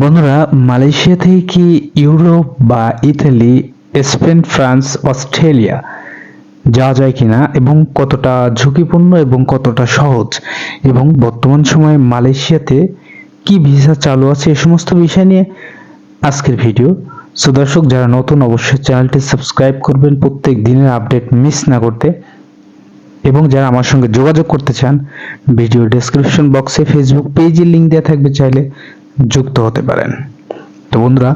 বন্ধুরা, মালয়েশিয়া থেকে কি ইউরোপ বা ইতালি, স্পেন, ফ্রান্স, অস্ট্রেলিয়া যাওয়া যায় কিনা এবং কতটা ঝুঁকিপূর্ণ এবং কতটা সহজ? এবং বর্তমান সময়ে মালয়েশিয়াতে কি ভিসা চালু আছে এ সমস্ত বিষয় নিয়ে আজকের ভিডিও। সো দর্শক, যারা নতুন, অবশ্যই চ্যানেলটি সাবস্ক্রাইব করবেন। প্রত্যেক দিনের আপডেট মিস না করতে। এবং যারা আমার সঙ্গে যোগাযোগ করতে চান, ভিডিও ডেসক্রিপশন বক্সে ফেসবুক পেজের লিংক দেওয়া থাকবে চাইলে যুক্ত হতে পারেন। তো বন্ধুরা,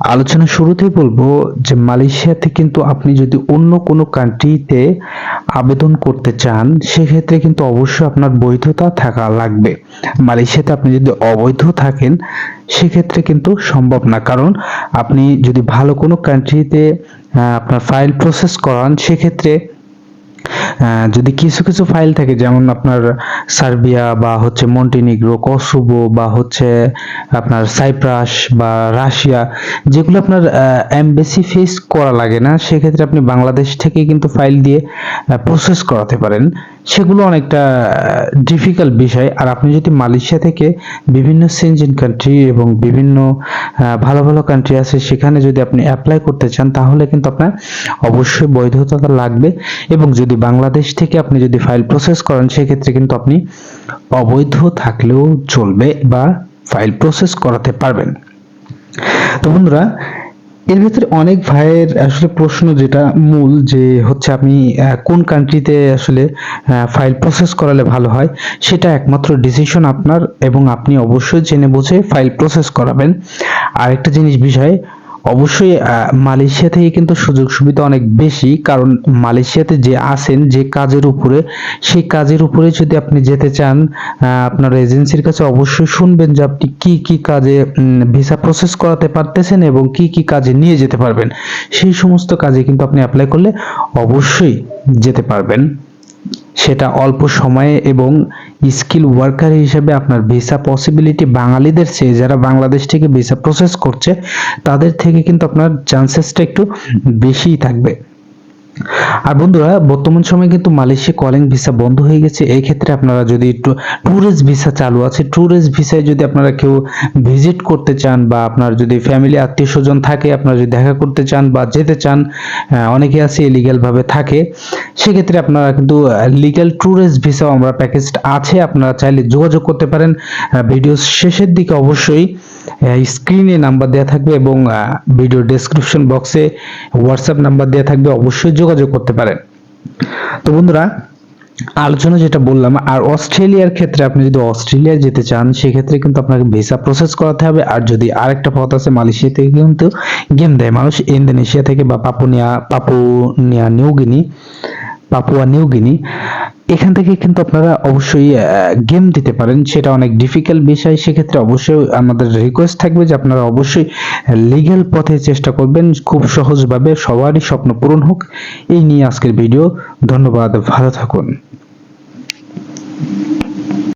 আলোচনা শুরুতেই বলব যে মালয়েশিয়াতে কিন্তু আপনি যদি অন্য কোনো কান্ট্রিতে আবেদন করতে চান, সেক্ষেত্রে কিন্তু অবশ্যই আপনার বৈধতা থাকা লাগবে। মালয়েশিয়াতে আপনি যদি অবৈধ থাকেন, সেক্ষেত্রে কিন্তু সম্ভব না। কারণ আপনি যদি ভালো কোনো কান্ট্রিতে আপনার ফাইল প্রসেস করান, সেক্ষেত্রে যদি কিছু কিছু ফাইল থাকে, যেমন আপনার সার্বিয়া বা হচ্ছে মন্টিনিগ্রো কসোভো বা হচ্ছে আপনার সাইপ্রাস বা রাশিয়া, যেগুলো আপনার এমবেসি ফেস করা লাগে না, সেক্ষেত্রে আপনি বাংলাদেশ থেকে কিন্তু ফাইল দিয়ে প্রসেস করাতে পারেন। সেগুলো অনেকটা ডিফিকাল্ট বিষয়। আর আপনি যদি মালয়েশিয়া থেকে বিভিন্ন সেনজেন কান্ট্রি এবং বিভিন্ন ভালো ভালো কান্ট্রি আছে, সেখানে যদি আপনি অ্যাপ্লাই করতে চান, তাহলে কিন্তু আপনার অবশ্যই বৈধতা লাগবে। এবং যদি বাংলাদেশ থেকে আপনি যদি ফাইল প্রসেস করেন, সেক্ষেত্রে কিন্তু আপনি অবৈধ থাকলেও চলবে বা ফাইল প্রসেস করাতে পারবেন। তো বন্ধুরা এর ভিতরে অনেক ভাইয়ের আসলে প্রশ্ন যেটা মূল যে হচ্ছে আপনি কোন কান্ট্রিতে আসলে ফাইল প্রসেস করালে ভালো হয়, সেটা একমাত্র ডিসিশন আপনার এবং আপনি অবশ্যই জেনে বুঝে ফাইল প্রসেস করাবেন। আরেকটা জিনিস বিষয় অবশ্যই মালয়েশিয়া থেকে কিন্তু সুযোগ সুবিধা অনেক বেশি, কারণ মালয়েশিয়াতে যে আছেন, যে কাজের উপরে, সেই কাজের উপরে যদি আপনি যেতে চান আপনার এজেন্সির কাছে অবশ্যই শুনবেন যে আপনি কি কি কাজে ভিসা প্রসেস করাতে পারতেছেন এবং কি কি কাজে নিয়ে যেতে পারবেন। সেই সমস্ত কাজে কিন্তু আপনি অ্যাপ্লাই করলে অবশ্যই যেতে পারবেন। সেটা অল্প সময়ে এবং স্কিল ওয়ার্কার হিসেবে আপনার ভিসা পসিবিলিটি বাঙালিদের চেয়ে যারা বাংলাদেশ থেকে ভিসা প্রসেস করছে, তাদের থেকে কিন্তু আপনার চান্সেসটা একটু বেশিই থাকবে। আর বন্ধুরা, বর্তমান সময়ে কিন্তু মালয়েশিয়া কলিং ভিসা বন্ধ হয়ে গেছে। এই ক্ষেত্রে আপনারা যদি ট্যুরিস্ট ভিসা চালু আছে ট্যুরিস্ট ভিসায় যদি আপনারা কেউ ভিজিট করতে চান বা আপনার যদি ফ্যামিলি আত্মীয় স্বজন থাকে, আপনারা যদি দেখা করতে চান বা যেতে চান অনেকে আছে ইলিগাল ভাবে থাকে, সেক্ষেত্রে আপনারা কিন্তু লিগ্যাল ট্যুরিস্ট ভিসাও আমরা প্যাকেজ আছে। আপনারা চাইলে যোগাযোগ করতে পারেন। ভিডিও শেষের দিকে অবশ্যই। স্ক্রিনে নাম্বার দেওয়া থাকবে এবং ভিডিও ডেসক্রিপশন বক্সে হোয়াটসঅ্যাপ নাম্বার দেওয়া থাকবে, অবশ্যই যোগাযোগ করতে পারেন। তো বন্ধুরা, আলোচনা যেটা বললাম, আর অস্ট্রেলিয়ার ক্ষেত্রে আপনি যদি অস্ট্রেলিয়া যেতে চান, সেক্ষেত্রে কিন্তু আপনাকে ভিসা প্রসেস করাতে হবে। আর যদি আরেকটা পথ আছে, মালয়েশিয়া থেকে কিন্তু গেম দেয় মানুষ। ইন্দোনেশিয়া থেকে বা পাপুনিয়া পাপুনিয়া New Guinea Papua New Guinea এখান থেকে কিন্তু আপনারা অবশ্যই গেম দিতে পারেন। সেটা অনেক ডিফিকাল্ট বিষয়। সেক্ষেত্রে অবশ্যই আমাদের রিকোয়েস্ট থাকবে যে আপনারা অবশ্যই লিগ্যাল পথে চেষ্টা করবেন। খুব সহজভাবে সবারই স্বপ্ন পূরণ হোক। এই নিয়ে আজকের ভিডিও ধন্যবাদ। ভালো থাকুন।